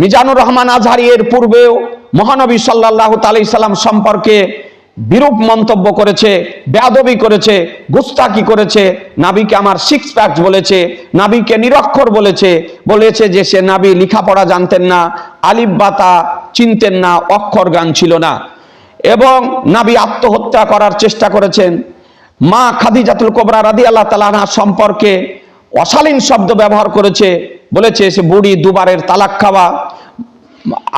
মিজানুর রহমান আজহারি এর পূর্বেও মহানবী সাল্লাহ তালি সাল্লাম সম্পর্কে বিরূপ মন্তব্য করেছে, বেয়াদবি করেছে গুস্তাকি করেছে, নাবিকে আমার সিক্স প্যাকস বলেছে, নাবিকে নিরক্ষর বলেছে বলেছে যে সে নাবি লেখাপড়া জানতেন না, আলিফ বাতা চিনতেন না, অক্ষর গান ছিল না। এবং নাবি আত্মহত্যা করার চেষ্টা করেছেন। মা খাদিজাতুল কোবরা রাদি আল্লাহ তালানা সম্পর্কে অশালীন শব্দ ব্যবহার করেছে, বলেছে সে বুড়ি দুবারের তালাক খাওয়া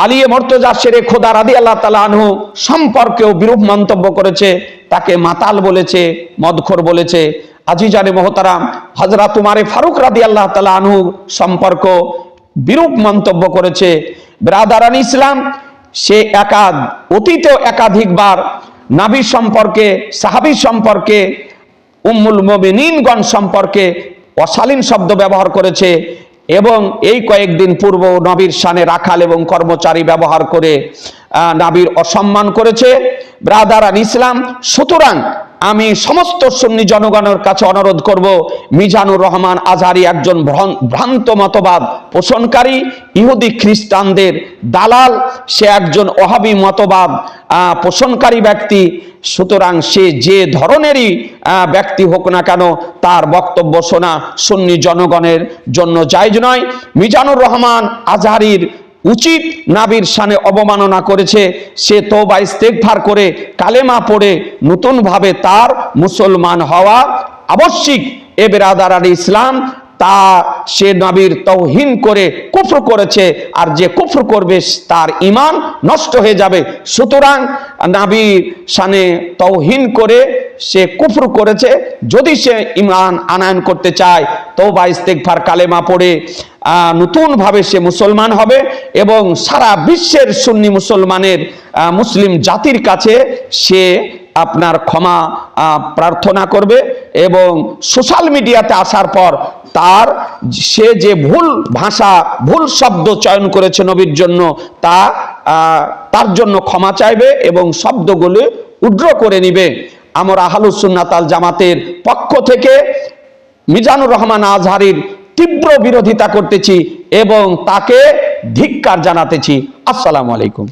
আলিয়ে মর্তজা সেরে খোদা রাদি আল্লাহ তালা আনহু সম্পর্কেও বিরূপ মন্তব্য করেছে, তাকে মাতাল বলেছে, মদখর বলেছে। আজিজানে মহতারাম হজরা তুমারে ফারুক রাদি আল্লাহ তালা আনহু সম্পর্ক বিরূপ মন্তব্য করেছে। ব্রাদারান ইসলাম, সে একা অতীতেও একাধিকবার নাবি সম্পর্কে সাহাবি সম্পর্কে, উম্মুল মমিনীনগণ সম্পর্কে অশালীন শব্দ ব্যবহার করেছে। এবং এই কয়েকদিন পূর্ব নবীর সানে রাখাল এবং কর্মচারী ব্যবহার করে নাবির অসম্মান করেছে। ব্রাদারান ইসলাম, সুতরাং আমি সমস্ত সুন্নি জনগণের কাছে অনুরোধ করব, মিজানুর রহমান আজহারি একজন ভ্রান্ত মতবাদ পোষণকারী, ইহুদি খ্রিস্টানদের দালাল, সে একজন অহাবি মতবাদ পোষণকারী ব্যক্তি, সুতরাং সে যে ধরনেরই ব্যক্তি হোক না কেন, তার বক্তব্য শোনা সুন্নি জনগণের জন্য জায়জ নয়। মিজানুর রহমান আজহারির উচিত নাবির সানে অবমাননা করেছে। সে তো তোবা ইস্তেকভার করে কালেমা পড়ে নতুনভাবে তার মুসলমান হওয়া আবশ্যিক। এ বেরাদার ইসলাম, তা সে নবীর তৌহিন করে কুফর করেছে আর যে কুফর করবে তার ইমান নষ্ট হয়ে যাবে। সুতরাং নাবির সানে তৌহিন করে সে কুফর করেছে। যদি সে ইমান আনায়ন করতে চায় তৌবা ইস্তেকফার কালেমা পড়ে নতুনভাবে সে মুসলমান হবে এবং সারা বিশ্বের সুন্নি মুসলমানের মুসলিম জাতির কাছে সে আপনার ক্ষমা প্রার্থনা করবে এবং সোশ্যাল মিডিয়াতে আসার পর তার সে যে ভুল ভাষা, ভুল শব্দ চয়ন করেছে নবীর জন্য, তা তার জন্য ক্ষমা চাইবে এবং শব্দগুলো উড্র করে নিবে। আমরা আহলুসুন্নাতাল জামাতের পক্ষ থেকে মিজানুর রহমান আজহারির তীব্র বিরোধিতা করতেছি এবং তাকে ধিক্কার জানাতেছি। আসসালামু আলাইকুম।